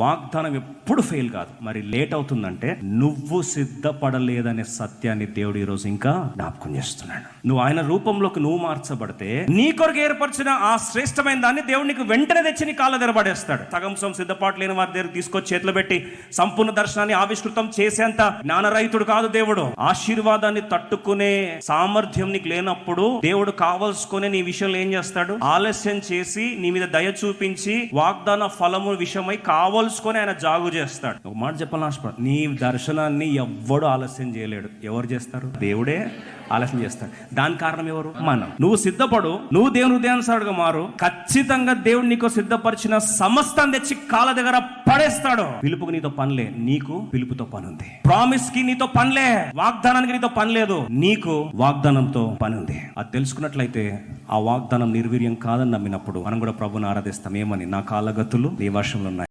వాగ్దానం ఎప్పుడు ఫెయిల్ కాదు. మరి లేట్ అవుతుందంటే నువ్వు సిద్ధపడలేదనే సత్యాన్ని దేవుడు ఈరోజు ఇంకా జ్ఞాపకం చేస్తున్నాడు. నువ్వు ఆయన రూపంలోకి నువ్వు మార్చబడితే నీ కొరకు ఏర్పరిచిన ఆ శ్రేష్టమైన దాన్ని దేవుడు నీకు వెంటనే తెచ్చి నీ కాళ్ళ తెరబడేస్తాడు సగం సిద్ధపాటు లేని వారి దగ్గర తీసుకొచ్చి చేతిలో పెట్టి సంపూర్ణ దర్శనాన్ని ఆవిష్కృతం చేసేంత జ్ఞానరహితుడు కాదు దేవుడు. ఆశీర్వాదాన్ని తట్టుకునే సామర్థ్యం నీకు లేనప్పుడు దేవుడు కావలసుకునే నీ విషయంలో ఏం చేస్తాడు? ఆలస్యం చేసి నీ మీద దయ చూపించి వాగ్దాన ఫలము విషయమై కావలసుకొని ఆయన జాగు చేస్తాడు. ఒక మాట చెప్పాలని ఆశపడ నీ దర్శనాన్ని ఎవ్వడు ఆలస్యం చేయలేడు. ఎవరు చేస్తారు? దేవుడే ఆలస్యం చేస్తాడు. దాని కారణం ఎవరు? మనం. నువ్వు సిద్ధపడు నువ్వు దేవుని ఉదయానుసారుడుగా మారు ఖచ్చితంగా దేవుడు నీకు సిద్ధపరిచిన సమస్తం తెచ్చి కాళ్ళ దగ్గర పడేస్తాడు. పిలుపుకి నీతో పనిలే నీకు పిలుపుతో పని ఉంది. ప్రామిస్కి నీతో పనిలే వాగ్దానానికి నీతో పని లేదు నీకు వాగ్దానంతో పని ఉంది. అది తెలుసుకున్నట్లయితే ఆ వాగ్దానం నిర్వీర్యం కాదని నమ్మినప్పుడు మనం కూడా ప్రభుని ఆరాధిస్తాం. ఏమని? నా కాలగతులు నీ వర్షంలో ఉన్నాయి.